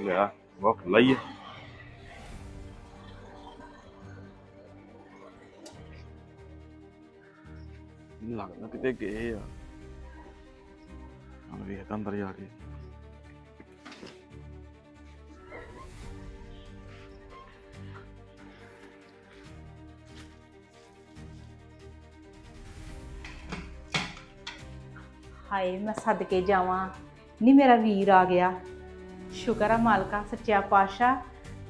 ਲਿਆ ਵਕ ਲਈਏ ਲੱਗਦਾ ਕਿਤੇ ਗਏ ਆ ਹਾਂ ਵੇਖ ਅੰਦਰ ਜਾ ਕੇ ਹਾਏ ਮੈਂ ਸਦਕੇ ਜਾਵਾਂ। ਨਹੀਂ ਮੇਰਾ ਵੀਰ ਆ ਗਿਆ। ਸ਼ੁਕਰ ਆ ਮਾਲਕਾ ਸੱਚਿਆ ਪਾਤਸ਼ਾਹ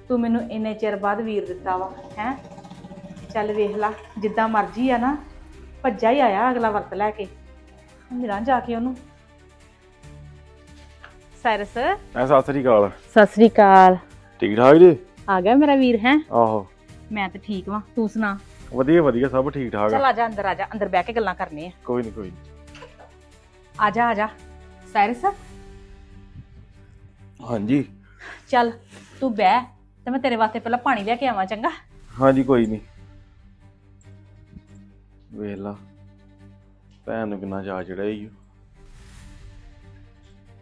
ਤੂੰ ਮੈਨੂੰ ਇੰਨੇ ਚਿਰ ਬਾਅਦ ਵੀਰ ਦਿੱਤਾ ਵਾ ਹੈ? ਚੱਲ ਵੇਖ ਲਾ ਜਿੱਦਾਂ ਮਰਜ਼ੀ ਆ ਨਾ ਭੱਜਾ ਹੀ ਆਇਆ ਅਗਲਾ ਵਰਤ ਲੈ ਕੇ। ਮਿਲਾਂ ਜਾ ਕੇ ਉਹਨੂੰ। ਸਾਇਰਸ। ਐ ਸਤਿ ਸ੍ਰੀ ਅਕਾਲ। ਸਤਿ ਸ੍ਰੀ ਅਕਾਲ। ਠੀਕ ਠਾਕ ਜੀ? ਆ ਗਿਆ ਮੇਰਾ ਵੀਰ ਹੈ? ਆਹੋ। ਮੈਂ ਤਾਂ ਠੀਕ ਵਾਂ ਤੂੰ ਸੁਣਾ? ਵਧੀਆ ਵਧੀਆ ਸਭ ਠੀਕ ਠਾਕ ਚੱਲ ਆ ਜਾ ਅੰਦਰ ਆ ਜਾ ਅੰਦਰ ਬਹਿ ਕੇ ਗੱਲਾਂ ਕਰਨੇ ਆ ਕੋਈ ਨਹੀਂ ਕੋਈ। ਆ ਜਾ ਆ ਜਾ। ਸਾਇਰਸ। ਹਾਂਜੀ। ਚੱਲ ਤੂੰ ਬਹਿ ਤੇ ਮੈਂ ਤੇਰੇ ਵਾਸਤੇ ਪਹਿਲਾਂ ਪਾਣੀ ਲੈ ਕੇ ਆਵਾਂ ਚੰਗਾ? ਹਾਂਜੀ ਕੋਈ ਨਹੀਂ। ਵੇਖ ਲਾ ਭੈਣ ਨੂੰ ਕਿੰਨਾ ਜਾ ਚੜਿਆ ਈ ਓ।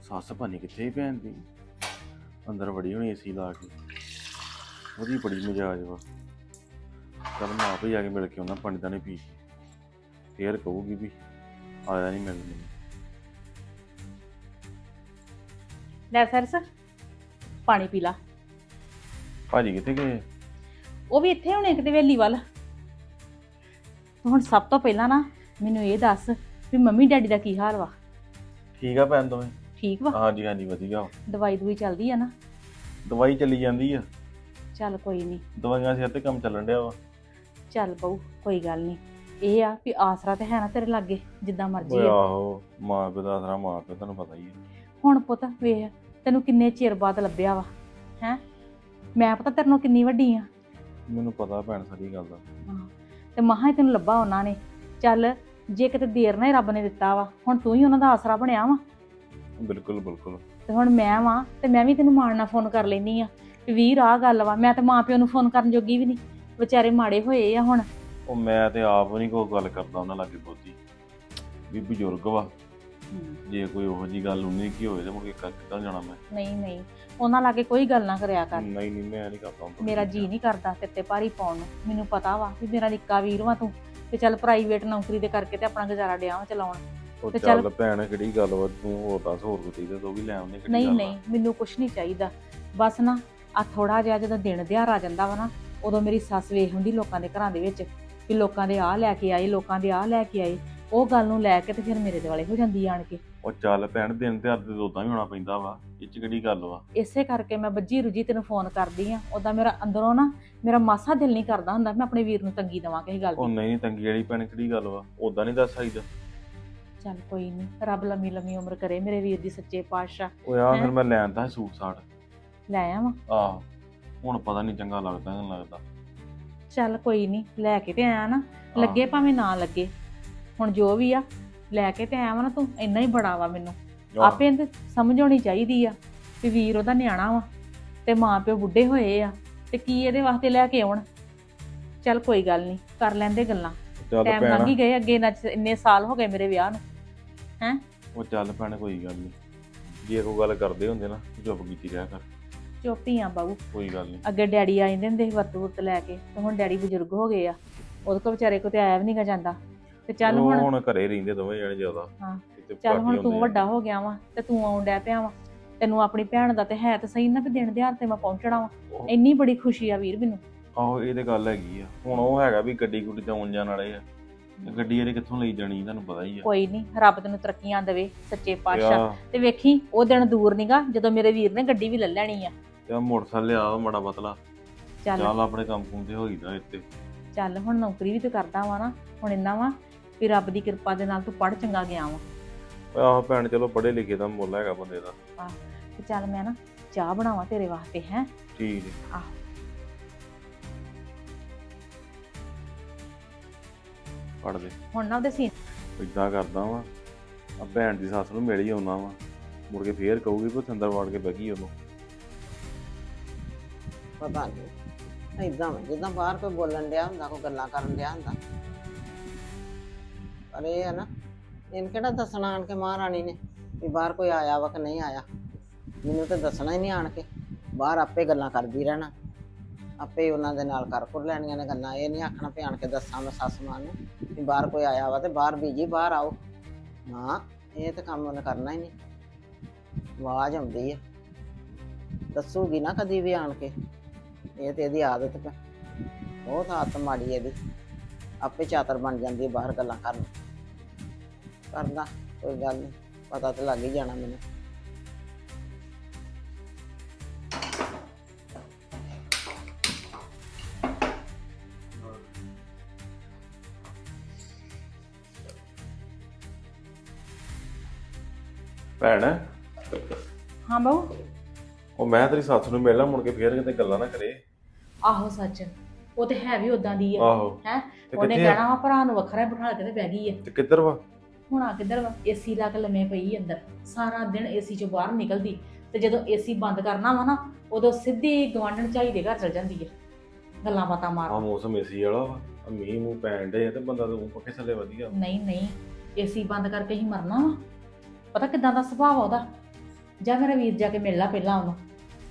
ਸੱਸ ਭਾਨੀ ਕਿੱਥੇ ਹੀ ਭੈਣ ਦੀ। ਅੰਦਰ ਵੜੀ ਹੋਣੀ ਏਸੀ ਲਾ ਕੇ। ਉਹਦੀ ਬੜੀ ਮਜਾਜ ਵਾ। ਚੱਲ ਮੈਂ ਆਪੇ ਜਾ ਕੇ ਮਿਲ ਕੇ ਆਉਣਾ ਪਾਣੀ ਤਾਂ ਨਹੀਂ ਪੀ। ਕੇ। ਫੇਰ ਕਹੂਗੀ ਵੀ ਆਇਆ ਨਹੀਂ ਮਿਲਣ। ਮੈਨੂੰ ਲੈ ਸਰਸ ਪਾਣੀ ਪੀ ਲਾ। ਭਾਜੀ ਕਿੱਥੇ ਗਏ? ਉਹ ਵੀ ਇੱਥੇ ਹੋਣੇ ਕਿਤੇ ਵੇਲੀ ਵੱਲ। ਹੁਣ ਸਭ ਤੋਂ ਪਹਿਲਾਂ ਨਾ ਮੈਨੂੰ ਇਹ ਦੱਸ ਵੀ ਮੰਮੀ ਡੈਡੀ ਦਾ ਕੀ ਹਾਲ ਵਾ? ਠੀਕ ਆ ਭੈਣ ਦੋਵੇਂ? ਠੀਕ ਵਾ? ਹਾਂਜੀ ਹਾਂਜੀ ਵਧੀਆ। ਦਵਾਈ ਦੂਈ ਚੱਲਦੀ ਆ ਨਾ? ਦਵਾਈ ਚੱਲੀ ਜਾਂਦੀ ਆ। ਚੱਲ ਕੋਈ ਨਹੀਂ ਦਵਾਈਆਂ ਸਿਰ ਤੇ ਕੰਮ ਚੱਲਣ ਡਿਆ ਵਾ। ਚੱਲ ਬਹੂ ਕੋਈ ਗੱਲ ਨਹੀਂ ਇਹ ਆ ਵੀ ਆਸਰਾ ਤੇ ਹੈ ਨਾ ਤੇਰੇ ਲਾਗੇ ਜਿੱਦਾਂ ਮਰਜ਼ੀ ਓਏ ਆ ਆਹੋ ਮਾਂ ਪਿਓ ਦਾ ਆਸਰਾ ਮਾਂ ਪਿਓ ਤੁਹਾਨੂੰ ਪਤਾ ਹੀ ਹੈ ਹੁਣ ਪੁੱਤ ਵੇਖ ਤੈਨੂੰ ਕਿੰਨੇ ਚਿਰ ਬਾਅਦ ਲੱਭਿਆ ਵਾ ਹੈ? ਮੈਂ ਪਤਾ ਤੇਰੇ ਨਾਲ ਕਿੰਨੀ ਵੱਡੀ ਆ। ਮੈਨੂੰ ਪਤਾ ਭੈਣ ਸਾਰੀ ਗੱਲ ਦਾ। ਤੇ ਮਹਾ ਤੈਨੂੰ ਲੱਭਾ ਉਹਨਾਂ ਨੇ। ਚੱਲ ਜੇ ਕਿਤੇ ਦੇਰ ਨਾਲ ਹੀ ਰੱਬ ਨੇ ਦਿੱਤਾ ਵਾ ਹੁਣ ਤੂੰ ਹੀ ਉਹਨਾਂ ਦਾ ਆਸਰਾ ਬਣਿਆ ਵਾ। ਬਿਲਕੁਲ ਬਿਲਕੁਲ। ਤੇ ਹੁਣ ਮੈਂ ਵਾਂ ਤੇ ਮੈਂ ਵੀ ਤੈਨੂੰ ਮਾਣ ਨਾਲ ਫੋਨ ਕਰ ਲੈਨੀ ਆ। ਵੀ ਵੀਰ ਆਹ ਗੱਲ ਵਾ ਮੈਂ ਤੇ ਮਾਂ ਪਿਓ ਨੂੰ ਫੋਨ ਕਰਨ ਜੋਗੀ ਵੀ ਨਹੀਂ। ਵਿਚਾਰੇ ਮਾੜੇ ਹੋਏ ਆ ਹੁਣ। ਉਹ ਮੈਂ ਤੇ ਆਪ ਨਹੀਂ ਕੋਈ ਗੱਲ ਕਰਦਾ ਉਹਨਾਂ ਲਾਗੇ ਬਹੁਤੀ। ਵੀ ਬਜ਼ੁਰਗ ਵਾ। ਜੇ ਕੋਈ ਉਹੋ ਜੀ ਗੱਲ ਉਹਨੇ ਕੀ ਹੋਏ ਤੇ ਮੁੜ ਕੇ ਕਿੱਦਾਂ ਜਾਣਾ ਮੈਂ? ਨਹੀਂ ਨਹੀਂ। ਉਹਨਾਂ ਲਾਗੇ ਕੋਈ ਗੱਲ ਨਾ ਕਰਿਆ ਕਰ। ਨਹੀਂ ਨਹੀਂ ਮੈਂ ਨਹੀਂ ਕਰਦਾ ਹੁੰਦਾ ਮੇਰਾ ਜੀ ਨਹੀਂ ਕਰਦਾ ਤੇਰੇ ਤੇ ਭਾਰੀ ਪਾਉਣ ਨੂੰ। ਮੈਨੂੰ ਪਤਾ ਵਾ ਵੀ ਮੇਰਾ ਨਿੱਕਾ ਵੀਰ ਵਾ ਤੂੰ ਤੇ ਚੱਲ ਪ੍ਰਾਈਵੇਟ ਨੌਕਰੀ ਦੇ ਕਰਕੇ ਤੇ ਆਪਣਾ ਗੁਜ਼ਾਰਾ ਡਿਆ ਵਾ ਚਲਾਉਣ। ਉਹ ਤੇ ਚੱਲ ਚੱਲ- ਭੈਣ ਕਿਹੜੀ ਗੱਲ ਵਾ? ਤੂੰ ਹੋਰ ਦੱਸ ਹੋਰ ਕੋਈ ਚਾਹੀਦਾ ਤੂੰ ਵੀ ਲੈ ਆਉਂਦੇ ਕਿਹੜੀ ਨਹੀਂ ਗੱਲ ਨਹੀਂ ਮੈਨੂੰ ਕੁਛ ਨਹੀਂ ਚਾਹੀਦਾ। ਬਸ ਨਾ ਆ ਥੋੜਾ ਜਿਹਾ ਜਦੋਂ ਦਿਨ ਦਿਹਾੜ ਆ ਜਾਂਦਾ ਵਾ ਨਾ ਉਦੋਂ ਮੇਰੀ ਸੱਸ ਵੇਖ ਹੁੰਦੀ ਲੋਕਾਂ ਦੇ ਘਰਾਂ ਦੇ ਵਿੱਚ ਵੀ ਲੋਕਾਂ ਦੇ ਆਹ ਲੈ ਕੇ ਆਏ ਲੋਕਾਂ ਦੇ ਆਹ ਲੈ ਕੇ ਆਏ। ਉਹ ਗੱਲ ਨੂੰ ਲੈ ਕੇ ਤੇ ਫਿਰ ਮੇਰੇ ਦੁਆਲੇ ਹੋ ਜਾਂਦੀ ਆਣ ਕੇ। ਉਹ ਚੱਲ ਭੈਣ ਦਿਨ ਤੇ ਤੇ ਉਦਾਂ ਵੀ ਹੋਣਾ ਪੈਂਦਾ ਵਾ। ਇਹ ਚ ਕਿਹੜੀ ਗੱਲ ਵਾ? ਇਸੇ ਕਰਕੇ ਮੈਂ ਬੱਜੀ ਰੁਜੀ ਤੈਨੂੰ ਫੋਨ ਕਰਦੀ ਆ। ਉਦਾਂ ਮੇਰਾ ਅੰਦਰੋਂ ਨਾ ਮੇਰਾ ਮਾਸਾ ਦਿਲ ਨਹੀਂ ਕਰਦਾ ਹੁੰਦਾ ਮੈਂ ਆਪਣੇ ਵੀਰ ਨੂੰ ਤੰਗੀ ਦੇਵਾਂ ਕਿਸੇ ਗੱਲ ਉਹ ਦੀ ਨਹੀਂ ਤੰਗੀ ਵਾਲੀ ਭੈਣ ਕਿਹੜੀ ਗੱਲ ਵਾ? ਉਦਾਂ ਨਹੀਂ ਦੱਸ ਆਈਦਾ ਚੱਲ ਕੋਈ ਨਹੀਂ ਰੱਬ ਲੰਮੀ ਲੰਮੀ ਉਮਰ ਕਰੇ ਮੇਰੇ ਵੀਰ ਦੀ ਸੱਚੇ ਪਾਤਸ਼ਾਹ। ਉਹ ਆ? ਫਿਰ ਮੈਂ ਲੈਣ ਤਾਂ ਸੂਟ ਸਾਟ। ਲੈ ਆਵਾਂ। ਆਹ ਹੁਣ ਪਤਾ ਨਹੀਂ ਚੰਗਾ ਲੱਗਦਾ ਕਿ ਨਹੀਂ ਲੱਗਦਾ। ਚੱਲ ਕੋਈ ਨਹੀਂ ਲੈ ਕੇ ਤੇ ਆਇਆ ਨਾ। ਲੱਗੇ ਭਾਵੇਂ ਨਾ ਲੱਗੇ। ਹੁਣ ਜੋ ਵੀ ਆ ਲੈ ਕੇ ਤੇ ਆਇਆ ਵਾ ਨਾ ਤੂੰ ਇੰਨਾ ਹੀ ਬੜਾ ਵਾ ਮੈਨੂੰ। ਆਪੇ ਇਹਨੂੰ ਸਮਝ ਆਉਣੀ ਚਾਹੀਦੀ ਆ ਵੀ ਵੀਰ ਉਹਦਾ ਨਿਆਣਾ ਵਾ ਤੇ ਮਾਂ ਪਿਓ ਬੁੱਢੇ ਹੋਏ ਆ ਤੇ ਕੀ ਇਹਦੇ ਵਾਸਤੇ ਲੈ ਕੇ ਆਉਣ। ਚੱਲ ਕੋਈ ਗੱਲ ਨਹੀਂ ਕਰ ਲੈਂਦੇ ਗੱਲਾਂ। ਚੱਲ ਟਾਈਮ ਭੈਣ। ਲੰਘ ਹੀ ਗਏ ਅੱਗੇ ਨਾ ਇੰਨੇ ਸਾਲ ਹੋ ਗਏ ਮੇਰੇ ਵਿਆਹ ਨੂੰ। ਉਹ ਚੱਲ ਭੈਣ ਕੋਈ ਗੱਲ ਨਹੀਂ ਜੇ ਕੋਈ ਗੱਲ ਕਰਦੇ ਹੁੰਦੇ ਨਾ ਚੁੱਪ ਕੀਤੀ ਰਿਹਾ ਕਰ। ਚੁੱਪੀ ਆ ਬਾਬੂ। ਕੋਈ ਗੱਲ ਨਹੀਂ ਅੱਗੇ ਡੈਡੀ ਆ ਜਾਂਦੇ ਹੁੰਦੇ ਸੀ ਵਰਤ ਵਰਤ ਲੈ ਕੇ ਤੇ ਹੁਣ ਡੈਡੀ ਬਜ਼ੁਰਗ ਹੋ ਗਏ ਆ। ਉਹਦੇ ਕੋ ਵਿਚਾਰੇ ਕੋ ਤੇ ਆਇਆ ਵੀ ਨਹੀਂਗਾ ਜਾਂਦਾ। ਤੇ ਚੱਲ ਉਹ ਹੁਣ ਹੁਣ ਘਰੇ ਰਹਿੰਦੇ ਦੋਵੇਂ ਜਣੇ ਜ਼ਿਆਦਾ। ਹਾਂ। ਚੱਲ ਬਾਕੀ ਹੁਣ ਤੂੰ ਆ। ਵੱਡਾ ਹੋ ਗਿਆ ਵਾ ਤੇ ਤੂੰ ਆਉਣ ਡੈ ਪਿਆ ਵਾ। ਤੈਨੂੰ ਆਪਣੀ ਭੈਣ ਦਾ ਤੇ ਹੈ ਤੇ ਸਹੀ ਨਾ ਵੀ ਦਿਨ ਦਿਹਾੜ ਤੇ ਮੈਂ ਪਹੁੰਚਣਾ ਵਾ। ਉਹ- ਇੰਨੀ ਬੜੀ ਖੁਸ਼ੀ ਆ ਵੀਰ ਮੈਨੂੰ। ਆਹੋ ਇਹ ਤੇ ਗੱਲ ਹੈਗੀ ਆ। ਹੁਣ ਉਹ ਹੈਗਾ ਵੀ ਗੱਡੀ ਗੁੱਡੀ ਤੇ ਆਉਣ ਜਾਣ ਵਾਲੇ ਆ। ਤੇ ਗੱਡੀ ਇਹਨੇ ਕਿੱਥੋਂ ਲਈ ਜਾਣੀ ਤੁਹਾਨੂੰ ਪਤਾ ਹੀ ਆ। ਕੋਈ ਨਹੀਂ ਰੱਬ ਤੈਨੂੰ ਤਰੱਕੀਆਂ ਦੇਵੇ ਸੱਚੇ ਪਾਤਸ਼ਾਹ। ਤੇ ਵੇਖੀ ਉਹ ਦਿਨ ਦੂਰ ਨੀਗਾ ਜਦੋਂ ਮੇਰੇ ਵੀਰ ਨੇ ਗੱਡੀ ਵੀ ਲੈ ਲੈਣੀ ਆ। ਤੇ ਮੋਟਰਸਾਈਕਲ ਲਿਆ ਮਾੜਾ ਪਤਲਾ। ਚੱਲ। ਚੱਲ ਆਪਣੇ ਕੰਮ ਕੁੰਮ ਤੇ ਹੋਈਦਾ ਇੱਥੇ। ਚੱਲ ਹੁਣ ਨੌਕਰੀ ਵੀ ਤੇ ਕਰਦਾ ਵਾ ਨਾ। ਹੁਣ ਇੰਨਾ ਵਾ ਵੀ ਰੱਬ ਦੀ ਕਿਰਪਾ ਦੇ ਨਾਲ ਤੂੰ ਪੜ ਚੰਗਾ ਗਿਆ ਵਾ। ਆਹੋ ਭੈਣ ਚਲੋ ਪੜ੍ਹੇ ਲਿਖੇ ਦਾ ਮੁੱਲ ਹੈਗਾ ਬੰਦੇ ਦਾ। ਤੇ ਚੱਲ ਮੈਂ ਨਾ ਚਾਹ ਬਣਾਵਾਂ ਤੇਰੇ ਵਾਸਤੇ ਹੈ? ਠੀਕ ਜੀ। ਆਹ। ਪੜ ਦੇ। ਹੁਣ ਨਾ ਉਹਦੇ ਸੀ ਇਦਾਂ ਕਰਦਾ ਵਾਂ ਆ ਭੈਣ ਦੀ ਸੱਸ ਨੂੰ ਮਿਲ ਹੀ ਆਉਣਾ ਵਾ। ਮੁੜ ਕੇ ਫੇਰ ਕਹੂਗੀ ਵੀ ਅੰਦਰ ਵੜ ਕੇ ਬੈਗੀ ਉਹਨੂੰ। ਪਤਾ ਨਹੀਂ ਏਦਾਂ ਵਾ, ਜਿੱਦਾਂ ਬਾਹਰ ਕੋਈ ਬੋਲਣ ਡਿਆ ਹੁੰਦਾ ਕੋਈ ਗੱਲਾਂ ਕਰਨ ਡਿਆ ਹੁੰਦਾ। ਪਰ ਇਹ ਹੈ ਨਾ, ਇਹਨ ਕਿਹੜਾ ਦੱਸਣਾ ਆਣ ਕੇ ਮਹਾਰਾਣੀ ਨੇ ਵੀ ਬਾਹਰ ਕੋਈ ਆਇਆ ਵਾ ਕਿ ਨਹੀਂ ਆਇਆ? ਮੈਨੂੰ ਤਾਂ ਦੱਸਣਾ ਹੀ ਨਹੀਂ ਆਣ ਕੇ। ਬਾਹਰ ਆਪੇ ਗੱਲਾਂ ਕਰਦੀ ਰਹਿਣਾ। ਆਪੇ ਹੀ ਉਹਨਾਂ ਦੇ ਨਾਲ ਕਰ ਕੁਰ ਲੈਣੀਆਂ ਨੇ ਗੱਲਾਂ। ਇਹ ਨਹੀਂ ਆਖਣਾ ਵੀ ਆਣ ਕੇ ਦੱਸਾਂ ਮੈਂ ਸੱਸ ਮਾਂ ਨੂੰ ਵੀ ਬਾਹਰ ਕੋਈ ਆਇਆ ਵਾ ਤੇ ਬਾਹਰ ਬੀਜੀ, ਬਾਹਰ ਆਓ। ਨਾ, ਇਹ ਤਾਂ ਕੰਮ ਉਹਨੇ ਕਰਨਾ ਹੀ ਨਹੀਂ। ਆਵਾਜ਼ ਆਉਂਦੀ ਹੈ ਦੱਸੂਗੀ ਨਾ ਕਦੀ ਵੀ ਆਣ ਕੇ। ਇਹ ਤੇ ਇਹਦੀ ਆਦਤ ਹੈ ਬਹੁਤ ਆਦਤ ਮਾੜੀ ਇਹਦੀ। ਆਪੇ ਚਾਤਰ ਬਣ ਜਾਂਦੀ ਹੈ ਬਾਹਰ ਗੱਲਾਂ ਕਰਨ। ਕਰਦਾ ਕੋਈ ਗੱਲ ਨਹੀਂ ਪਤਾ ਤੇ ਲੱਗ ਹੀ ਜਾਣਾ ਮੈਨੂੰ। ਭੈਣ ਹਾਂ ਬਾਊ? ਉਹ ਮੈਂ ਤੇਰੀ ਸੱਸ ਨੂੰ ਮਿਲਣਾ ਮੁੜ ਕੇ ਫੇਰ ਕਿਤੇ ਗੱਲਾਂ ਨਾ ਕਰੇ। ਆਹੋ ਸੱਚ ਉਹ ਤੇ ਹੈ ਵੀ ਉਦਾਂ ਦੀ ਆ ਆਹੋ। ਹੈ? ਤੇ ਉਹਨੇ ਕਿੱਥੇ ਆ? ਕਹਿਣਾ ਵਾ ਭਰਾ ਨੂੰ ਵੱਖਰਾ ਬਿਠਾ ਕੇ ਤੇ ਬਹਿ ਗਈ ਆ। ਤੇ ਕਿੱਧਰ ਵਾ? ਹੁਣ ਆ ਕਿੱਧਰ ਵਾ? ਏਸੀ ਲਾ ਕੇ ਲੰਮੇ ਪਈ ਅੰਦਰ। ਸਾਰਾ ਦਿਨ ਏਸੀ ਚੋਂ ਬਾਹਰ ਨਿਕਲਦੀ। ਤੇ ਜਦੋਂ ਏਸੀ ਬੰਦ ਕਰਨਾ ਵਾ ਨਾ ਉਦੋਂ ਸਿੱਧੀ ਗਵਾਂਢਣ ਝਾਈ ਦੇ ਘਰ ਚਲ ਜਾਂਦੀ ਆ। ਗੱਲਾਂ ਬਾਤਾਂ ਆ ਮਾਰ ਮੌਸਮ ਏਸੀ ਵਾਲਾ ਵਾ। ਆਹ ਮੀਂਹ ਮੂੰਹ ਪੈਣ ਡੇ ਤੇ ਬੰਦਾ ਤਾਂ ਪੱਖੇ ਥੱਲੇ ਵਧੀਆ ਨਹੀਂ ਨਹੀਂ। ਏਸੀ ਬੰਦ ਕਰਕੇ ਹੀ ਮਰਨਾ ਵਾ। ਪਤਾ ਕਿਦਾਂ ਦਾ ਸੁਭਾਅ ਆ ਉਹਦਾ? ਜਾ ਮੇਰਾ ਵੀਰ ਜਾ ਕੇ ਮਿਲ ਲਾ ਪਹਿਲਾਂ ਉਹਨੂੰ।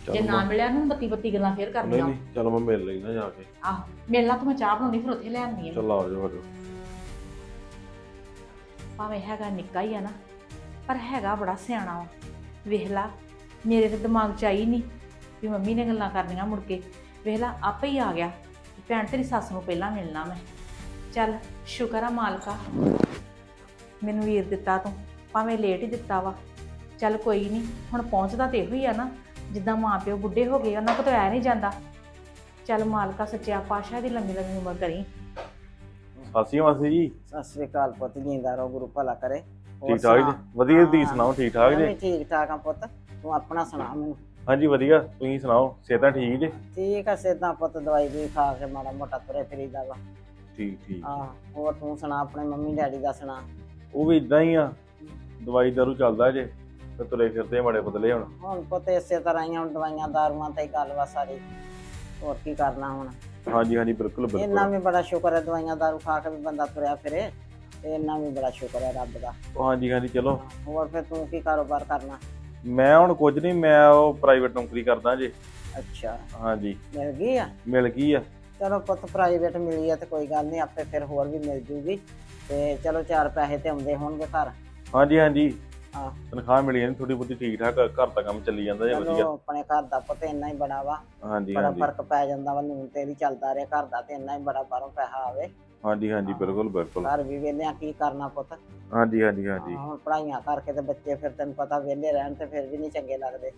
ਚੱਲ ਜੇ ਨਾ ਮੈਂ- ਮਿਲਿਆ ਨਾ ਬੱਤੀ ਬੱਤੀ ਗੱਲਾਂ ਫੇਰ ਨਹੀਂ ਕਰਨੀਆਂ। ਨਹੀਂ ਚਲ ਮੈਂ ਮਿਲ ਲੈਣਾ ਜਾ ਕੇ। ਆਹ ਮਿਲ ਲਾ ਤੂੰ ਮੈਂ ਚਾਹ ਬਣਾਉਣੀ ਫਿਰ ਉੱਥੇ ਲੈ ਆਉਂਦੀ ਆ। ਚੱਲ ਆ ਜਾਓ ਹਜੋ ਭਾਵੇਂ ਹੈਗਾ ਨਿੱਕਾ ਹੀ ਆ ਨਾ, ਪਰ ਹੈਗਾ ਬੜਾ ਸਿਆਣਾ ਵਾ। ਵੇਖ ਲਾ, ਮੇਰੇ ਤੇ ਦਿਮਾਗ 'ਚ ਆਈ ਨਹੀਂ ਵੀ ਮੰਮੀ ਨੇ ਗੱਲਾਂ ਕਰਨੀਆਂ ਮੁੜ ਕੇ। ਵੇਖ ਲਾ, ਆਪੇ ਹੀ ਆ ਗਿਆ ਭੈਣ ਤੇਰੀ ਸੱਸ ਨੂੰ ਪਹਿਲਾਂ ਮਿਲਣਾ ਮੈਂ। ਚੱਲ, ਸ਼ੁਕਰ ਆ ਮਾਲਕਾ। ਮੈਨੂੰ ਵੀਰ ਦਿੱਤਾ ਤੂੰ, ਭਾਵੇਂ ਲੇਟ ਹੀ ਦਿੱਤਾ ਵਾ। ਚੱਲ ਕੋਈ ਨਹੀਂ ਹੁਣ ਪਹੁੰਚਦਾ ਤੇ ਇਹੋ ਹੀ ਆ ਨਾ, ਜਿੱਦਾਂ ਮਾਂ ਪਿਓ ਬੁੱਢੇ ਹੋ ਗਏ, ਉਹਨਾਂ ਕੋਲ ਤਾਂ ਆਇਆ ਨਹੀਂ ਜਾਂਦਾ। ਚੱਲ ਮਾਲਕਾ ਸੱਚਿਆ ਪਾਸ਼ਾ ਦੀ ਲੰਮੀ ਲੰਮੀ ਉਮਰ ਕਰੀ। ਸਾਸੀ ਮਾਸੀ ਜੀ? ਸਤਿ ਸ੍ਰੀ ਅਕਾਲ ਪੁੱਤ ਜਿੰਦਾ ਰਹੋ ਗੁਰੂ ਭਲਾ ਕਰੇ। ਹੋਰ ਠੀਕ ਠਾਕ ਜੀ? ਵਧੀਆ ਤੁਸੀਂ ਹਾਂ। ਸੁਣਾਓ ਠੀਕ ਠਾਕ ਮੈਂ ਜੀ? ਵੀ ਠੀਕ ਠਾਕ ਆ ਪੁੱਤ ਤੂੰ ਆਪਣਾ ਸੁਣਾ ਮੈਨੂੰ। ਹਾਂਜੀ ਵਧੀਆ ਤੁਸੀਂ ਸੁਣਾਓ ਸਿਹਤਾਂ ਠੀਕ ਜੀ? ਠੀਕ ਆ ਸਿੱਧਾ ਪੁੱਤ ਦਵਾਈ ਵੀ ਖਾ ਕੇ ਮਾੜਾ ਮੋਟਾ ਤੁਰੇ ਫਿਰੀਦਾ ਵਾ। ਠੀਕ ਠੀਕ। ਹਾਂ ਹੋਰ ਤੂੰ ਸੁਣਾ ਆਪਣੇ ਮੰਮੀ ਡੈਡੀ ਦਾ ਸੁਣਾ। ਉਹ ਵੀ ਇਦਾਂ ਹੀ ਆ ਦਵਾਈ ਦਾਰੂ ਚੱਲਦਾ ਜੇ ਤੇ ਤੁਰੇ ਫਿਰਦੇ ਬੜੇ ਬਦਲੇ ਹੁਣ। ਹੁਣ ਪੁੱਤ ਇਸੇ ਤਰ੍ਹਾਂ ਹੀ ਆ, ਹੁਣ ਦਵਾਈਆਂ ਦਾਰੂਆਂ ਤੇ ਹੀ ਗੱਲ ਵਾ ਸਾਰੀ। ਹੋਰ ਕੀ ਕਰਨਾ ਹੁਣ? ਹਾਂਜੀ ਹਾਂਜੀ ਬਿਲਕੁਲ ਇੰਨਾ ਬਿਲਕੁਲ ਵੀ ਬੜਾ ਸ਼ੁਕਰ ਹੈ ਦਵਾਈਆਂ ਦਾਰੂ ਖਾ ਕੇ ਵੀ ਬੰਦਾ ਤੁਰਿਆ ਫਿਰੇ ਤੇ ਇੰਨਾ ਵੀ ਬੜਾ ਸ਼ੁਕਰ ਹੈ ਰੱਬ ਦਾ। ਹਾਂਜੀ ਹਾਂਜੀ ਚਲੋ। ਹੋਰ ਫਿਰ ਤੂੰ ਕੀ ਕਾਰੋਬਾਰ ਕਰਨਾ? ਮੈਂ ਹੁਣ ਕੁਝ ਨਹੀਂ ਮੈਂ ਉਹ ਪ੍ਰਾਈਵੇਟ ਨੌਕਰੀ ਕਰਦਾ ਜੇ। ਅੱਛਾ। ਹਾਂਜੀ। ਮਿਲ ਗਈ ਆ? ਮਿਲ ਗਈ ਆ। ਚਲੋ ਪੁੱਤ ਪ੍ਰਾਈਵੇਟ ਮਿਲੀ ਆ ਤੇ ਕੋਈ ਗੱਲ ਨਹੀਂ ਆਪੇ ਫਿਰ ਹੋਰ ਵੀ ਮਿਲ ਜੂਗੀ। ਤੇ ਚਲੋ ਚਾਰ ਪੈਸੇ ਤੇ ਆਉਂਦੇ ਹੋਣਗੇ ਘਰ। ਹਾਂਜੀ ਹਾਂਜੀ। ਹਾਂ। ਤਨਖਾਹ ਮਿਲੀ ਜਾਂਦੀ ਥੋੜੀ ਬਹੁਤੀ ਠੀਕ ਠਾਕ ਘਰ ਦਾ ਕੰਮ ਚੱਲੀ ਜਾਂਦਾ ਜੇ ਵਧੀਆ। ਚਲੋ ਆਪਣੇ ਘਰ ਦਾ ਪੁੱਤ ਇੰਨਾ ਹੀ ਬੜਾ ਵਾ। ਹਾਂਜੀ ਬੜਾ ਹਾਂਜੀ। ਫ਼ਰਕ ਪੈ ਜਾਂਦਾ ਵਾ ਨੂਨ ਤੇ ਵੀ ਚੱਲਦਾ ਰਿਹਾ ਘਰ ਦਾ ਤੇ ਇੰਨਾ ਹੀ ਬੜਾ ਬਾਹਰੋਂ ਪੈਸਾ ਆਵੇ। ਹਾਂਜੀ ਹਾਂਜੀ ਬਿਲਕੁਲ ਬਿਲਕੁਲ। ਘਰ ਵੀ ਵਿਹਲਿਆਂ ਕੀ ਕਰਨਾ ਪੁੱਤ? ਹਾਂਜੀ ਹਾਂਜੀ ਹਾਂਜੀ। ਹਾਂ, ਹੁਣ ਪੜਾਈਆਂ ਕਰਕੇ ਤੇ ਬੱਚੇ ਫਿਰ ਤੈਨੂੰ ਪਤਾ ਵਿਹਲੇ ਰਹਿਣ ਤੇ ਫਿਰ ਵੀ ਨਹੀਂ ਚੰਗੇ ਲੱਗਦੇ।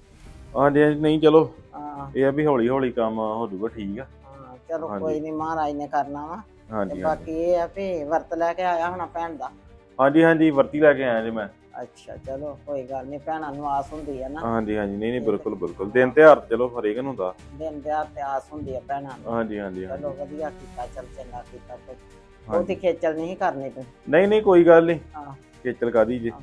ਹਾਂਜੀ ਹਾਂਜੀ ਨਹੀਂ ਚਲੋ। ਹਾਂ। ਇਹ ਆ ਵੀ ਹੌਲੀ ਹੌਲੀ ਕੰਮ ਹੋ ਜਾਊਗਾ ਠੀਕ ਆ। ਹਾਂ ਚਲੋ ਹਾਂਜੀ। ਕੋਈ ਨਹੀਂ ਮਹਾਰਾਜ ਨੇ ਕਰਨਾ ਵਾ। ਤੇ ਹਾਂਜੀ ਹਾਂਜੀ। ਬਾਕੀ ਇਹ ਆ ਵੀ ਵਰਤ ਲੈ ਕੇ ਆਇਆ ਹੋਣਾ ਭੈਣ ਦਾ। ਹਾਂਜੀ ਹਾਂਜੀ ਵਰਤੀ ਲੈ ਕੇ ਆਇਆ ਜੀ ਮੈਂ। ਅੱਛਾ ਚਲੋ ਕੋਈ ਗੱਲ ਨਹੀਂ ਭੈਣਾਂ ਨੂੰ ਆਸ ਹੁੰਦੀ ਹੈ ਨਾ। ਹਾਂਜੀ ਹਾਂਜੀ ਨਹੀਂ ਨਹੀਂ ਬਿਲਕੁਲ ਬਿਲਕੁਲ। ਦਿਨ ਤਿਉਹਾਰ ਚਲੋ ਹਰੇਕ ਨੂੰ ਹੁੰਦਾ। ਦਿਨ ਤਿਉਹਾਰ ਤੇ ਆਸ ਹੁੰਦੀ ਹੈ ਭੈਣਾਂ ਨੂੰ। ਹਾਂਜੀ ਹਾਂਜੀ ਹਾਂਜੀ। ਚਲੋ ਵਧੀਆ ਕੀਤਾ ਚਲ ਚੰਗਾ ਕੀਤਾ ਪੁੱਤ। ਬਹੁਤੀ ਖੇਚਲ ਨਹੀਂ ਕਰਨੀ ਤੂੰ? ਨਹੀਂ ਨਹੀਂ ਕੋਈ ਗੱਲ ਨਹੀਂ ਹਾਂ। ਖੇਚਲ ਕਾਦੀ ਜੀ? ਹਾਂ,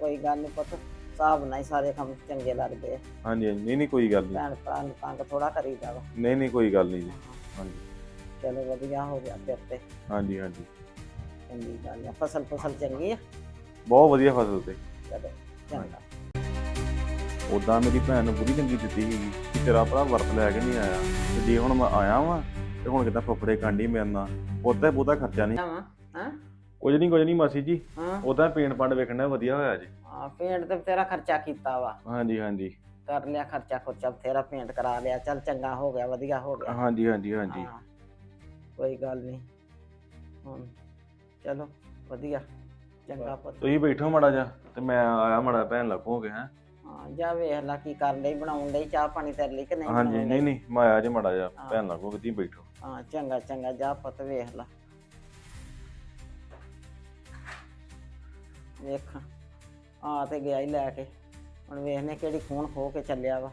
ਕੋਈ ਗੱਲ ਨਹੀਂ ਪੁੱਤ ਹਿਸਾਬ ਨਾਲ ਹੀ ਸਾਰੇ ਕੰਮ ਚੰਗੇ ਲੱਗਦੇ ਆ। ਹਾਂਜੀ ਹਾਂਜੀ ਨਹੀਂ ਨਹੀਂ ਕੋਈ ਗੱਲ ਨਹੀਂ ਭੈਣ ਭਰਾ ਨੂੰ ਤੰਗ ਥੋੜਾ ਕਰੀਦਾ ਵਾ ਨਹੀਂ ਨਹੀਂ ਕੋਈ ਗੱਲ ਨਹੀਂ ਜੀ। ਹਾਂਜੀ। ਚਲੋ ਵਧੀਆ ਹੋ ਗਿਆ ਫਿਰ ਤੇ। ਹਾਂਜੀ ਹਾਂਜੀ। ਚੰਗੀ ਗੱਲ ਆ। ਫਸਲ ਫਸਲ ਚੰਗੀ ਆ? ਬਹੁਤ ਵਧੀਆ ਫਸਲ ਤੇ ਉਦਾਂ ਮੇਰੀ ਭੈਣ ਨੂੰ ਪੂਰੀ ਚੰਗੀ ਦਿੱਤੀ ਸੀਗੀ ਕਿ ਤੇਰਾ ਭਰਾ ਵਰਤ ਲੈ ਕੇ ਨਹੀਂ ਆਇਆ। ਤੇ ਜੇ ਹੁਣ ਮੈਂ ਆਇਆ ਵਾਂ ਤੇ ਹੁਣ ਕਿੱਦਾਂ ਫਫੜੇ ਕਾਂਡੀ ਮੇਰੇ ਨਾਲ। ਬਹੁਤਾ ਬਹੁਤਾ ਖਰਚਾ ਨਹੀਂ। ਹਾਂ ਹਾਂ? ਕੁਝ ਨਹੀਂ ਕੁਝ ਨਹੀਂ ਮਾਸੀ ਜੀ। ਹਾਂ। ਉਦਾਂ ਪੇਂਟ ਪੰਡ ਵੇਖਣਾ ਵਧੀਆ ਹੋਇਆ ਜੀ। ਹਾਂ ਪੇਂਟ ਤੇ ਤੇਰਾ ਖਰਚਾ ਕੀਤਾ ਵਾ। ਹਾਂਜੀ ਹਾਂਜੀ। ਕਰ ਲਿਆ ਖਰਚਾ ਖੁਰਚਾ ਤੇਰਾ ਪੇਂਟ ਕਰਾ ਲਿਆ। ਚੱਲ ਚੰਗਾ ਹੋ ਗਿਆ ਵਧੀਆ ਹੋ ਗਿਆ। ਹਾਂਜੀ ਹਾਂਜੀ ਹਾਂਜੀ। ਕੋਈ ਗੱਲ ਨਹੀਂ। ਹੁਣ ਚਲੋ ਵਧੀਆ। ਚੰਗਾ ਪੁੱਤ। ਤੁਸੀਂ ਬੈਠੋ ਮੜਾ ਜਾ ਤੇ ਮੈਂ ਆਇਆ ਮੜਾ ਭੈਣ ਲੱਗੋਗੇ ਹੈ ਹਾਂ। ਜਾ ਵੇਖ ਲੈ ਕੀ ਕਰਨ ਲਈ ਬਣਾਉਣ ਲਈ ਚਾਹ ਪਾਣੀ ਤੇਰੇ ਲਈ ਕਿ ਨਹੀਂ ਹਾਂਜੀ ਨਹੀਂ? ਨਹੀਂ ਮੈਂ ਆਇਆ ਜੇ ਮੜਾ ਜਾ। ਭੈਣ ਲੱਗੋਗੇ ਤੁਸੀਂ ਬੈਠੋ। ਹਾਂ ਚੰਗਾ ਚੰਗਾ ਜਾ ਪੁੱਤ ਵੇਖ ਲੈ। ਵੇਖ ਆ ਤੇ ਗਿਆ ਹੀ ਲੈ ਕੇ। ਹੁਣ ਵੇਖਨੇ ਕਿਹੜੀ ਖੂਨ ਖੋ ਕੇ ਚੱਲਿਆ ਵਾ।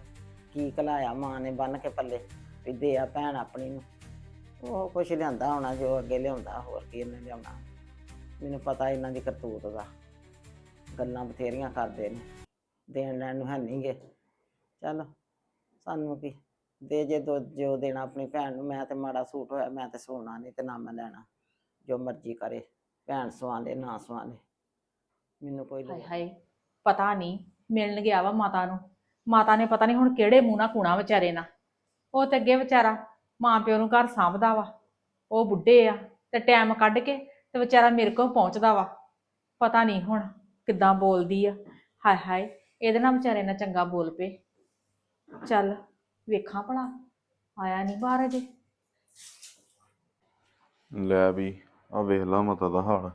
ਕੀ ਕਲਾਇਆ ਮਾਂ ਨੇ ਬੰਨ ਕੇ ਪੱਲੇ ਵੀ ਦੇ ਆ ਭੈਣ ਆਪਣੀ ਨੂੰ। ਉਹ ਕੁਛ ਲਿਆਂਦਾ ਹੋਣਾ ਜੋ ਅੱਗੇ ਲਿਆਉਂਦਾ ਹੋਰ ਕੀ ਇਹਨੇ ਲਿਆਉਣਾ। ਮੈਨੂੰ ਪਤਾ ਇਹਨਾਂ ਦੀ ਕਰਤੂਤ ਦਾ। ਗੱਲਾਂ ਬਥੇਰੀਆਂ ਕਰਦੇ ਨੇ। ਦੇਣ ਲੈਣ ਨੂੰ ਹੈ ਨਹੀਂਗੇ ਚੱਲ ਸਾਨੂੰ ਕੀ? ਦੇ ਜੇ ਦੋ ਜੋ ਦੇਣਾ ਆਪਣੀ ਭੈਣ ਨੂੰ ਮੈਂ ਤੇ ਮਾੜਾ ਸੂਟ ਹੋਇਆ ਮੈਂ ਤੇ ਸੋਨਾ ਨਹੀਂ ਤੇ ਨਾ ਮੈਂ ਲੈਣਾ। ਜੋ ਮਰਜ਼ੀ ਕਰੇ ਭੈਣ ਸਵਾ ਲੈ ਨਾ ਸਵਾ ਲੈ। ਮੈਨੂੰ ਕੋਈ ਹਾਏ ਲੋੜ ਹਾਏ ਪਤਾ ਨਹੀਂ ਮਿਲਣ ਗਿਆ ਵਾ ਮਾਤਾ ਨੂੰ। ਮਾਤਾ ਨੇ ਪਤਾ ਨਹੀਂ ਹੁਣ ਕਿਹੜੇ ਮੂੰਹ ਨਾਲ ਕੂਣਾ ਵਿਚਾਰੇ ਨਾਲ। ਉਹ ਤੇ ਅੱਗੇ ਵਿਚਾਰਾ ਮਾਂ ਪਿਓ ਨੂੰ ਘਰ ਸਾਂਭਦਾ ਵਾ। ਉਹ ਬੁੱਢੇ ਆ ਤੇ ਟਾਈਮ ਕੱਢ ਕੇ ਤੇ ਵਿਚਾਰਾ ਮੇਰੇ ਕੋਲ ਪਹੁੰਚਦਾ ਵਾ। ਪਤਾ ਨਹੀਂ ਹੁਣ ਕਿੱਦਾਂ ਬੋਲਦੀ ਆ। ਹਾਏ ਹਾਏ ਇਹਦੇ ਨਾਲ ਵਿਚਾਰੇ ਨਾਲ ਚੰਗਾ ਬੋਲ ਪਏ। ਚੱਲ ਵੇਖਾਂ ਭਲਾ ਆਇਆ ਨਹੀਂ ਬਾਹਰ ਅਜੇ। ਲੈ ਵੀ ਆ ਵੇਖ ਲਾ ਮਤਾ ਦਾ ਹਾਲ।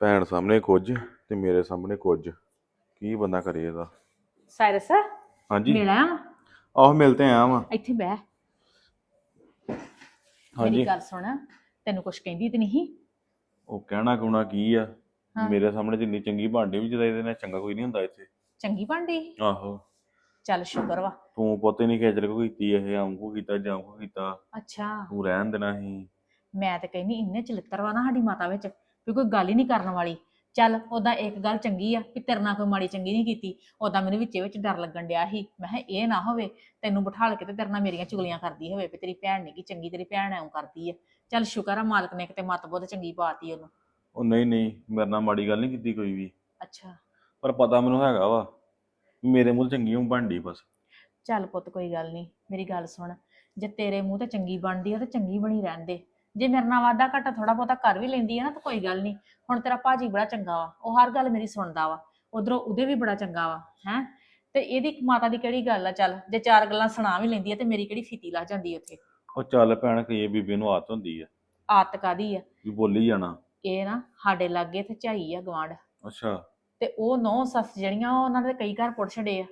ਭੈਣ ਸਾਹਮਣੇ ਕੁਝ ਤੇ ਮੇਰੇ ਸਾਹਮਣੇ ਕੁਝ। ਕੀ ਬੰਦਾ ਕਰੇ ਇਹਦਾ? ਸਾਇਰਸ ਹਾਂਜੀ। ਮਿਲਿਆ ਆਹ ਮਿਲਤੇ ਆਇਆ ਵਾਂ ਇੱਥੇ ਬਹਿ। ਹਾਂਜੀ। ਗੱਲ ਸੁਣ ਤੈਨੂੰ ਕੁਝ ਕਹਿੰਦੀ ਤੇ ਨਹੀਂ? ਉਹ ਕਹਿਣਾ ਕੁਣਾ ਕੀ ਆ? ਹਾਂ। ਮੇਰੇ ਸਾਹਮਣੇ ਜਿੰਨੀ ਚੰਗੀ ਭਾਂਡੀ ਵੀ ਜਦਾ ਇਹਦੇ ਨਾਲ ਚੰਗਾ ਕੋਈ ਨਹੀਂ ਹੁੰਦਾ ਇੱਥੇ। ਚੰਗੀ ਬਣਦੀ ਆਹੋ। ਚੱਲ ਸ਼ੁਕਰ ਵਾ। ਤੂੰ ਪੋਤੇ ਨਹੀਂ ਖੇਚਲ ਕੋ ਕੀਤੀ ਇਹ ਆਮ ਕੋ ਕੀਤਾ ਜਾਂ ਕੋ ਕੀਤਾ। ਅੱਛਾ। ਤੂੰ ਰਹਿਣ ਦੇਣਾ ਸੀ। ਮੈਂ ਤੇ ਕਹਿੰਨੀ ਇੰਨੇ ਚਲਿੱਤਰ ਵਾ ਨਾ ਸਾਡੀ ਮਾਤਾ ਵਿੱਚ ਵੀ ਕੋਈ ਗੱਲ ਹੀ ਨਹੀਂ ਕਰਨ ਵਾਲੀ। ਚੱਲ ਉਹਦਾ ਇੱਕ ਗੱਲ ਚੰਗੀ ਆ ਵੀ ਤੇਰੇ ਨਾਲ ਕੋਈ ਮਾੜੀ ਚੰਗੀ ਨਹੀਂ ਕੀਤੀ। ਉਹਦਾ ਮੈਨੂੰ ਵਿੱਚੇ ਵਿੱਚ ਡਰ ਲੱਗਣ ਡਿਆ ਸੀ। ਮੈਂ ਕਿਹਾ ਇਹ ਨਾ ਹੋਵੇ ਤੈਨੂੰ ਬਿਠਾਲ ਕੇ ਤੇ ਤੇਰੇ ਨਾਲ ਮੇਰੀਆਂ ਚੁਗਲੀਆਂ ਕਰਦੀ ਹੋਵੇ ਵੀ ਤੇਰੀ ਭੈਣ ਨਹੀਂ ਕੀ ਚੰਗੀ ਤੇਰੀ ਭੈਣ ਐਂ ਕਰਦੀ ਆ। ਚੱਲ ਸ਼ੁਕਰ ਆ ਮਾਲਕ ਨੇ ਕਿਤੇ ਮੱਤ ਬੁੱਧ ਚੰਗੀ ਪਾਤੀ ਉਹਨੂੰ। ਉਹ ਨਹੀਂ ਨਹੀਂ ਮੇਰੇ ਨਾਲ ਮਾੜੀ ਗੱਲ ਨਹੀਂ ਕੀਤੀ ਕੋਈ ਵੀ। ਅੱਛਾ। ਪਰ ਪਤਾ ਮੈਨੂੰ ਹੈਗਾ ਵਾ ਮੇਰੇ ਮੂੰਹ 'ਚ ਚੰਗੀ ਹੂੰ ਭਾਂਡੀ ਬਸ। ਚੱਲ ਪੁੱਤ ਕੋਈ ਗੱਲ ਨਹੀਂ ਮੇਰੀ ਗੱਲ ਸੁਣ। ਜੇ ਤੇਰੇ ਮੂੰਹ ਤੇ ਚੰਗੀ ਬਣਦੀ ਆ ਤੇ ਚੰਗੀ ਬਣੀ ਰਹਿਣ ਦੇ। ਜੇ ਮੇਰੇ ਨਾਲ ਵਾਦਾ ਘਾਟਾ ਥੋੜਾ ਬਹੁਤਾ ਕਰ ਵੀ ਲੈਂਦੀ ਆ ਨਾ ਤਾਂ ਕੋਈ ਗੱਲ ਨਹੀਂ। ਹੁਣ ਤੇਰਾ ਭਾਜੀ ਬੜਾ ਚੰਗਾ ਵਾ ਉਹ ਹਰ ਗੱਲ ਮੇਰੀ ਸੁਣਦਾ ਵਾ। ਉਧਰੋਂ ਉਹਦੇ ਵੀ ਬੜਾ ਚੰਗਾ ਵਾ ਹੈ? ਤੇ ਇਹਦੀ ਮਾਤਾ ਦੀ ਕਿਹੜੀ ਗੱਲ ਆ? ਚੱਲ ਜੇ ਚਾਰ ਗੱਲਾਂ ਸੁਣਾ ਵੀ ਲੈਂਦੀ ਆ ਤੇ ਮੇਰੀ ਕਿਹੜੀ ਫੀਤੀ ਲਾ ਜਾਂਦੀ ਉੱਥੇ? ਉਹ ਚੱਲ ਭੈਣ ਕਈ ਬੀਬੀ ਨੂੰ ਆਦਤ ਹੁੰਦੀ ਆ। ਆਦਤ ਕਾਦੀ ਆ? ਵੀ ਬੋਲੀ ਜਾਣਾ। ਇਹ ਨਾ ਸਾਡੇ ਲਾਗੇ ਤੇ ਝਾਈ ਆ ਗਵਾਂਢ ਅੱਛਾ। ਤੇ ਉਹ ਨੌ ਸੱਸ ਜਿਹੜੀਆਂ ਉਹ ਉਹਨਾਂ ਦੇ ਕਈ ਘਰ ਪੁੱਟ ਛੜੇ ਆ।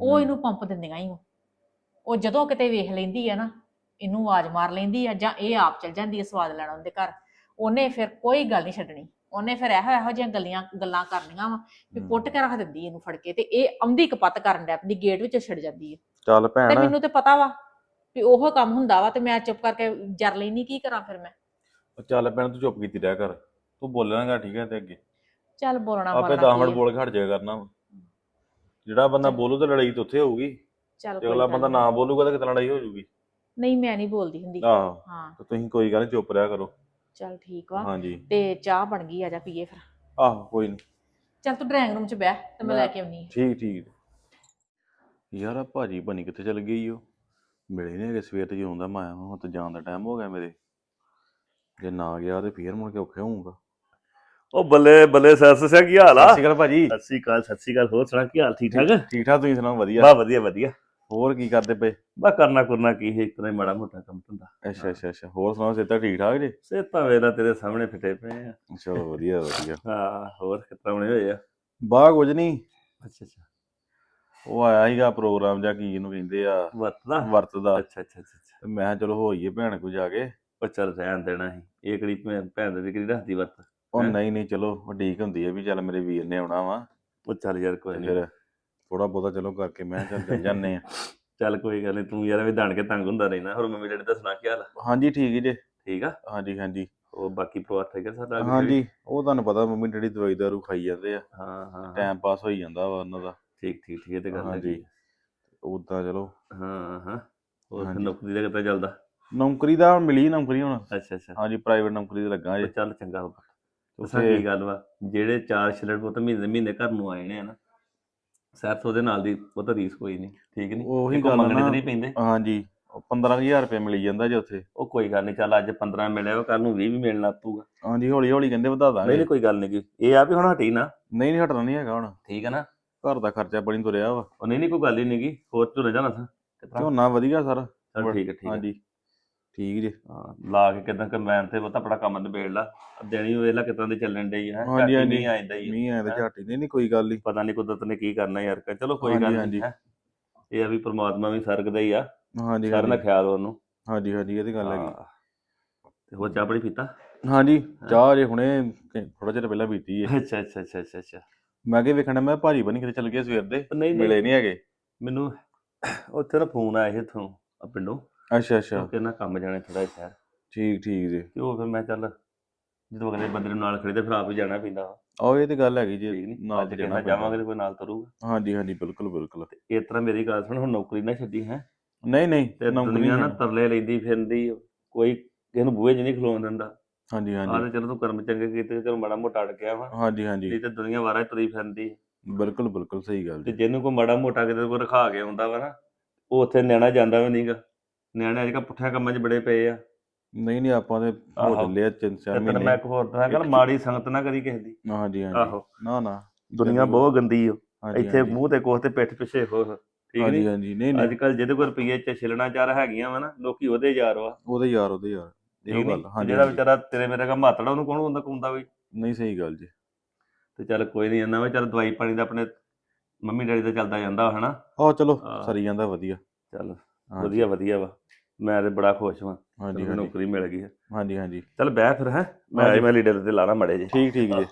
ਉਹ ਇਹਨੂੰ ਪੰਪ ਦਿੰਦੀਆਂ ਹੀ ਉਹ ਜਦੋਂ ਕਿਤੇ ਵੇਖ ਲੈਂਦੀ ਆ ਨਾ ਇਹਨੂੰ ਆਵਾਜ਼ ਮਾਰ ਲੈਂਦੀ ਆ ਜਾਂ ਇਹ ਆਪ ਚਲ ਜਾਂਦੀ ਆ ਸਵਾਦ ਲੈਣ ਉਹਦੇ ਘਰ। ਉਹਨੇ ਫਿਰ ਕੋਈ ਗੱਲ ਨਹੀਂ ਛੱਡਣੀ। ਉਹਨੇ ਫਿਰ ਇਹੋ ਇਹੋ ਜਿਹੀਆਂ ਗੱਲਾਂ ਗੱਲਾਂ ਕਰਨੀਆਂ ਵਾ ਵੀ। ਪੁੱਟ ਕੇ ਰੱਖ ਦਿੰਦੀ ਇਹਨੂੰ ਫੜ ਕੇ ਤੇ ਇਹ ਆਉਂਦੀ ਕਪੱਤ ਕਰਨ ਡੈ ਪੈਂਦੀ ਗੇਟ ਵਿੱਚ ਛੱਡ ਜਾਂਦੀ ਆ। ਚੱਲ ਤੇ ਭੈਣ ਮੈਨੂੰ ਤੇ ਪਤਾ ਵਾ ਵੀ ਉਹ ਕੰਮ ਹੁੰਦਾ ਵਾ ਤੇ ਮੈਂ ਚੁੱਪ ਕਰਕੇ ਜਰ ਲੈਣੀ ਕੀ ਕਰਾਂ ਫਿਰ ਮੈਂ? ਉਹ ਚੱਲ ਭੈਣ ਤੂੰ ਚੁੱਪ ਕੀਤੀ ਰਹਿ ਕਰ। ਤੂੰ ਬੋਲਣਾਗਾ ਠੀਕ ਹੈ ਤੇ ਅੱਗੇ? ਚੱਲ ਬੋਲਣਾ ਆਪੇ ਮਾਰਨਾ 10 ਮਿੰਟ ਕੀ? ਆ। ਬੋਲ ਕੇ ਹਟ ਜਾਇਆ ਕਰਨਾ ਵਾ। ਜਿਹੜਾ ਬੰਦਾ ਬੋਲੂ ਤੇ ਲੜਾਈ ਤਾਂ ਉੱਥੇ ਹੋਊਗੀ। ਚੱਲ ਤੇ ਕੋਈ ਅਗਲਾ ਗੱਲ ਬੰਦਾ ਨੀ। ਨਾ ਬੋਲੂਗਾ ਤਾਂ ਕਿਤੇ ਲੜਾਈ ਹੋ ਜਾਊਗੀ। ਨਹੀਂ ਮੈਂ ਨਹੀਂ ਬੋਲਦੀ ਹੁੰਦੀ। ਆਹੋ। ਹਾਂ। ਤੇ ਤੁਸੀਂ ਕੋਈ ਗੱਲ ਨੀ ਚੁੱਪ ਰਿਹਾ ਕਰੋ। ਚੱਲ ਠੀਕ ਵਾ। ਹਾਂਜੀ। ਤੇ ਚਾਹ ਬਣ ਗਈ ਆ ਜਾ ਪੀਏ ਫਿਰ। ਆਹੋ ਕੋਈ ਨਹੀਂ ਚੱਲ ਤੂੰ ਡਰਾਇੰਗ ਰੂਮ 'ਚ ਬਹਿ ਤੇ ਮੈਂ ਲੈ ਕੇ ਆਉਣੀ ਠੀਕ ਠੀਕ। ਯਾਰ ਆ ਭਾਜੀ ਬਣੀ ਕਿੱਥੇ ਚਲ ਗਈ ਉਹ ਮਿਲੇ ਨਹੀਂ ਹੈਗੇ ਸਵੇਰ ਤੇ ਜਦੋਂ ਦਾ ਮੈਂ ਆਇਆ ਹੁਣ ਤਾਂ ਜਾਣ ਦਾ ਟਾਈਮ ਹੋ ਗਿਆ ਮੇਰੇ। ਜੇ ਨਾ ਗਿਆ ਤੇ ਫੇਰ ਮੁੜ ਕੇ ਔਖਾ ਹੋਊਗਾ। ਉਹ ਬੱਲੇ ਬੱਲੇ ਸੱਸ ਸਿਆ ਕੀ ਹਾਲ ਆ? ਸਤਿ ਸ਼੍ਰੀ ਅਕਾਲ ਭਾਜੀ। ਸਤਿ ਸ੍ਰੀ ਅਕਾਲ ਸਤਿ ਸ੍ਰੀ ਅਕਾਲ ਹੋਰ ਸੁਣਾ ਕੀ ਹਾਲ ਠੀਕ ਠਾਕ? ਠੀਕ ਠਾਕ ਤੁਸੀਂ ਸੁਣਾਓ ਵਧੀਆ? ਬਾ ਵਧੀਆ ਵਧੀਆ। ਹੋਰ ਕੀ ਕਰਦੇ ਪਏ? ਬਾ ਕਰਨਾ ਕਰਨਾ ਕੀ ਹੈ ਇੱਕ ਹੀ ਮਾੜਾ ਮੋਟਾ ਕੰਮ ਧੰਦਾ। ਅੱਛਾ ਅੱਛਾ ਅੱਛਾ ਹੋਰ ਸੁਣਾਓ ਸਿੱਧਾ ਠੀਕ ਠਾਕ ਜੀ? ਸੇਤਾਂ ਵੇਲਾ ਤੇਰੇ ਸਾਹਮਣੇ ਫਿੱਟੇ ਪਏ ਆ। ਚਲੋ ਵਧੀਆ ਵਧੀਆ। ਹਾਂ ਹੋਰ ਕਿਤਨਾ ਬਣੇ ਹੋਏ ਆ? ਬਾਹ ਕੁਝ ਨਹੀਂ ਅੱਛਾ ਅੱਛਾ। ਉਹ ਆਇਆ ਸੀਗਾ ਪ੍ਰੋਗਰਾਮ ਜਾਂ ਕੀ ਇਹਨੂੰ ਕਹਿੰਦੇ ਆ? ਵਰਤਦਾ? ਵਰਤ ਦਾ ਅੱਛਾ ਅੱਛਾ ਅੱਛਾ। ਤੇ ਮੈਂ ਕਿਹਾ ਚਲੋ ਹੋਈਏ ਭੈਣ ਕੋ ਜਾ ਕੇ। ਉਹ ਚੱਲ ਰਹਿਣ ਦੇਣਾ ਸੀ। ਇਹ ਕਿਹੜੀ ਭੈਣ ਭੈਣ ਦੀ ਕਿਹੜੀ ਰੱਖਦੀ ਵਰਤ? ਉਹ ਹੈਂ? ਨਹੀਂ ਨਹੀਂ ਚਲੋ ਉਹ ਠੀਕ ਹੁੰਦੀ ਹੈ ਵੀ ਚੱਲ ਮੇਰੇ ਵੀਰ ਨੇ ਆਉਣਾ ਵਾ। ਉਹ ਚੱਲ ਯਾਰ ਕੋਈ ਤੇ ਨਹੀਂ ਫਿਰ ਥੋੜਾ ਬਹੁਤਾ ਚਲੋ ਕਰਕੇ ਮੈਂ ਕਿਹਾ ਚੱਲ ਚੱਲ ਜਾਂਦੇ ਆ। ਚੱਲ ਕੋਈ ਗੱਲ ਨਹੀਂ ਤੂੰ ਯਾਰ ਵੀ ਦਾਣ ਕੇ ਤੰਗ ਹੁੰਦਾ ਰਹਿਣਾ। ਹੋਰ ਮੰਮੀ ਡੈਡੀ ਦਾ ਸੁਣਾ ਕੀ ਹਾਲ ਆ? ਹਾਂਜੀ ਠੀਕ ਹੀ ਜੇ। ਠੀਕ ਆ? ਹਾਂਜੀ ਹਾਂਜੀ। ਉਹ ਬਾਕੀ ਪਰਿਵਾਰ ਠੀਕ ਹੈ ਸਾਡਾ? ਹਾਂਜੀ ਉਹ ਤੁਹਾਨੂੰ ਪਤਾ ਮੰਮੀ ਡੈਡੀ ਦਵਾਈ ਦਾਰੂ ਖਾਈ ਜਾਂਦੇ ਆ। ਹਾਂ ਹਾਂ। ਟਾਈਮ ਪਾਸ ਹੋਈ ਜਾਂਦਾ ਵਾ ਉਹਨਾਂ ਦਾ। ਠੀਕ ਠੀਕ ਠੀਕ ਇਹ ਤੇ ਗੱਲ। ਹੈ ਉਦਾਂ ਚਲੋ। ਹਾਂ ਹਾਂ। ਹੋਰ। ਨੌਕਰੀ ਦਾ ਕਿੱਦਾਂ ਚੱਲਦਾ? ਨੌਕਰੀ ਦਾ ਮਿਲੀ ਨੌਕਰੀ ਹੁਣ। ਅੱਛਾ ਅੱਛਾ। ਹਾਂਜੀ ਪ੍ਰਾਈਵੇਟ ਨੌਕਰੀ ਤੇ ਲੱਗਾ ਉਹ ਜੇ ਚੱਲ ਚੰਗਾ ਹੋ ਉੱਥੇ ਕੀ ਗੱਲ ਵਾ ਜਿਹੜੇ ਚਾਰ ਛਿਲੜ ਪੁੱਤ ਮਹੀਨੇ ਮਹੀਨੇ ਘਰ ਨੂੰ ਆਏ ਨੇ ਆ ਨਾ ਸੈਰਸ ਉਹਦੇ ਨਾਲ ਦੀ ਉਹ ਤਾਂ ਰੀਸ ਕੋਈ ਨਹੀਂ ਠੀਕ ਨਹੀਂ? ਉਹੀ ਗੱਲ ਮੰਗਣੇ। ਤੇ ਨਹੀਂ ਪੈਂਦੇ। ਹਾਂਜੀ ਉਹ 15000 ਰੁਪਏ ਮਿਲੀ ਜਾਂਦਾ ਜੇ ਉੱਥੇ। ਉਹ ਕੋਈ ਗੱਲ ਨਹੀਂ ਚੱਲ ਅੱਜ 15 ਮਿਲਿਆ ਵਾ ਕੱਲ ਨੂੰ 20 ਵੀ ਮਿਲਣ ਲੱਗ ਪਊਗਾ। ਹਾਂਜੀ ਹੌਲੀ ਹੌਲੀ ਕਹਿੰਦੇ ਵਧਾ ਦਾਂਗੇ। ਨਹੀਂ ਕੋਈ ਗੱਲ ਨਹੀਂ ਇਹ ਆ ਵੀ ਹੁਣ ਹਟੀ ਨਾ। ਨਹੀਂ ਨਹੀਂ ਹਟਣਾ ਨਹੀਂ ਹੈਗਾ ਹੁਣ। ਠੀਕ ਹੈ ਨਾ? ਘਰ ਦਾ ਖਰਚਾ ਬੜੀ ਤੁਰਿਆ ਵਾ। ਉਹ ਨਹੀਂ ਨਹੀਂ ਕੋਈ ਗੱਲ ਹੀ ਨਹੀਂਗੀ ਹੋਰ ਝੁਲੇ ਜਾਣਾ ਸਾਂ ਝੋਨਾ ਵਧੀਆ ਸਰ। ਚੱਲ ਠੀਕ ਹੈ ਠੀਕ ਹੈ ਹਾਂਜੀ। ਠੀਕ ਜੇ। ਹਾਂ ਲਾ ਕੇ ਕਿਦਾਂ ਕੰਬਾਈਨ ਤੇ ਉਹ ਤਾਂ ਬੜਾ ਕੰਮ ਨਿਬੇੜ ਲਾ। ਦੇਣੀ ਵੇਲਾ ਕਿਦਾਂ ਦੀ ਚੱਲਣ ਡਈ ਹੈ ਹਾਂਜੀ, ਹਾਂਜੀ। ਨਹੀਂ ਆਇਂਦਾ ਹੀ ਆ। ਮੀਂਹ ਆਇਆ ਤੇ ਹੈਂ? ਝਾਟੀ ਨਹੀਂ ਨਹੀਂ ਕੋਈ ਗੱਲ ਨਹੀਂ ਪਤਾ ਨਹੀਂ ਕੁਦਰਤ ਨੇ ਕੀ ਕਰਨਾ ਯਾਰ। ਕਿ ਚਲੋ ਕੋਈ ਹਾਂਜੀ, ਗੱਲ ਹਾਂਜੀ। ਨਹੀਂ ਹੈ? ਇਹ ਆ ਵੀ ਪ੍ਰਮਾਤਮਾ ਵੀ ਸਰਗਦਾ ਹੀ ਆ। ਹਾਂਜੀ ਸਾਰਿਆਂ ਦਾ ਹਾਂਜੀ। ਖਿਆਲ ਉਹਨੂੰ। ਹਾਂਜੀ ਹਾਂਜੀ ਇਹ ਤੇ ਗੱਲ ਹੈਗੀ। ਹਾਂ। ਤੇ ਹੋਰ ਚਾਹ ਬੜੀ ਪੀਤਾ? ਹਾਂਜੀ ਚਾਹ ਜੇ ਹੁਣੇ ਥੋੜਾ ਚਿਰ ਪਹਿਲਾਂ ਪੀਤੀ ਏ। ਅੱਛਾ ਅੱਛਾ ਅੱਛਾ ਅੱਛਾ ਅੱਛਾ। ਮੈਂ ਅੱਗੇ ਵੇਖਣਾ ਮੈਂ ਭਾਜੀ ਬਣੀ ਕਿਤੇ ਚੱਲ ਗਏ ਸਵੇਰ ਦੇ ਨਹੀਂ ਮਿਲੇ ਨਹੀਂ ਹੈਗੇ। ਮੈਨੂੰ ਉੱਥੇ ਨਾ ਫੋਨ ਆਇਆ ਸੀ ਇੱਥੋਂ ਆ ਪਿੰਡੋਂ। ਅੱਛਾ ਅੱਛਾ। ਉਹ ਕਹਿੰਦਾ ਕੰਮ ਜਾਣੇ ਥੋੜਾ ਸ਼ਹਿਰ। ਠੀਕ ਠੀਕ ਜੀ। ਤੇ ਉਹ ਫਿਰ ਮੈਂ ਚੱਲ ਜਦੋਂ ਅਗਲੇ ਬੰਦੇ ਨੂੰ ਨਾਲ ਖੜੀਦੇ ਫਿਰ ਆਪ ਵੀ ਜਾਣਾ ਪੈਂਦਾ ਆਹ ਇਹ ਤੇ ਗੱਲ ਹੈਗੀ ਜੀ ਨਹੀਂ ਨਾਲ ਤੇ ਜਾਣਾ। ਜਾਵਾਂਗੇ ਤੇ ਕੋਈ ਨਾਲ ਕਰੂਗਾ ਹਾਂਜੀ ਹਾਂਜੀ ਬਿਲਕੁਲ ਬਿਲਕੁਲ। ਤੇ ਇਸ ਤਰ੍ਹਾਂ ਮੇਰੀ ਗੱਲ ਸੁਣ ਹੁਣ ਨੌਕਰੀ ਨਾ ਛੱਡੀ ਹੈ। ਨਹੀਂ ਨਹੀਂ ਤੇ ਨੌਕਰੀ ਦੁਨੀਆ ਨਾ ਤਰਲੇ ਲੈਂਦੀ ਫਿਰਦੀ ਕੋਈ ਕਿਸੇ ਨੂੰ ਬੂਹੇ 'ਚ ਨਹੀਂ ਖਲੋਣ ਦਿੰਦਾ। ਹਾਂਜੀ ਆਹ ਹਾਂਜੀ ਤੇ ਚਲੋ ਤੂੰ ਕਰਮ ਚੰਗੇ ਕੀਤੇ ਚਲੋ ਮਾੜਾ ਮੋਟਾ ਅੜ ਗਿਆ ਵਾ। ਹਾਂਜੀ ਹਾਂਜੀ। ਨਹੀਂ ਤੇ ਦੁਨੀਆ ਵਾਰਾ ਹੀ ਤੁਰੀ ਫਿਰਦੀ ਬਿਲਕੁਲ ਬਿਲਕੁਲ ਸਹੀ ਗੱਲ ਤੇ ਜੀ। ਜਿਹਨੂੰ ਕੋਈ ਮਾੜਾ ਮੋਟਾ ਕਿਤੇ ਕੋਈ ਰਖਾ ਕੇ ਆਉਂਦਾ ਵਾ ਨਾ ਉਹ ਉੱਥੇ ਨਿਆਣਾ ਜਾਂਦਾ ਵੀ ਨਹੀਂਗਾ ਨਿਆਣੇ ਅੱਜ ਕੱਲ੍ਹ ਪੁੱਠਿਆਂ ਕੰਮਾਂ 'ਚ ਬੜੇ ਪਏ ਆ। ਨਹੀਂ ਨਹੀਂ ਆਪਾਂ ਤੇ ਹੋ ਆਹੋ। ਚੱਲੇ ਆ ਤਿੰਨ ਚਾਰ ਤੇ ਤੈਨੂੰ ਮੈਂ ਮਹੀਨੇ ਇੱਕ ਹੋਰ ਦੱਸਾਂ ਗੱਲ ਮਾੜੀ ਸੰਗਤ ਨਾ ਕਰੀ ਕਿਸੇ ਦੀ। ਹਾਂਜੀ ਹਾਂਜੀ। ਆਹੋ। ਨਾ ਨਾ। ਦੁਨੀਆ ਬਹੁਤ ਗੰਦੀ ਓ ਹਾਂਜੀ, ਇੱਥੇ ਹਾਂਜੀ। ਮੂੰਹ ਤੇ ਕੋਹ ਤੇ ਪਿੱਠ ਪਿੱਛੇ ਹੋ ਠੀਕ ਹਾਂਜੀ ਨਹੀਂ? ਹਾਂਜੀ। ਨਹੀਂ ਅੱਜ ਨਹੀਂ ਕੱਲ ਜਿਹਦੇ ਕੋਲ ਰੁਪਈਏ ਚ ਛਿਲਣਾ ਚਾਰ ਹੈਗੀਆਂ ਵਾ ਨਾ ਲੋਕੀ ਉਹਦੇ ਯਾਰ ਵਾ। ਉਹਦੇ ਯਾਰ ਉਹਦੇ ਯਾਰ। ਇਹੋ? ਗੱਲ ਹਾਂਜੀ ਜਿਹੜਾ ਹਾਂਜੀ। ਵਿਚਾਰਾ ਤੇਰੇ ਮੇਰੇ ਕਾ ਮਾਤੜਾ ਉਹਨੂੰ ਕੌਣ ਹੁੰਦਾ ਕੁੰਦਾ ਵੀ ਨਹੀਂ ਸਹੀ ਗੱਲ ਜੀ। ਤੇ ਚੱਲ ਕੋਈ ਨਹੀਂ ਜਾਂਦਾ ਵਾ ਚੱਲ ਦਵਾਈ ਪਾਣੀ ਦਾ ਆਪਣੇ ਮੰਮੀ ਡੈਡੀ ਦਾ ਚੱਲਦਾ ਜਾਂਦਾ ਹਨਾ? ਆਹ ਚਲੋ ਹਾਂ। ਸਰੀ ਜਾਂਦਾ ਵਧੀਆ। ਚੱਲ ਹਾਂਜੀ, ਵਧੀਆ ਵਧੀਆ ਵਾ। ਮੈਂ ਤੇ ਬੜਾ ਖੁਸ਼ ਹਾਂ ਹਾਂਜੀ ਤੈਨੂੰ ਹਾਂਜੀ। ਨੌਕਰੀ ਮਿਲ ਗਈ ਹੈ ਹਾਂਜੀ ਹਾਂਜੀ। ਚੱਲ ਬਹਿ ਫਿਰ ਹੈ? ਮੈਂ ਹਾਂਜੀ। ਮੈਂ ਲੀਡਰ ਤੇ ਲਾਣਾ ਮੜੇ ਜੇ। ਠੀਕ ਠੀਕ ਜੀ।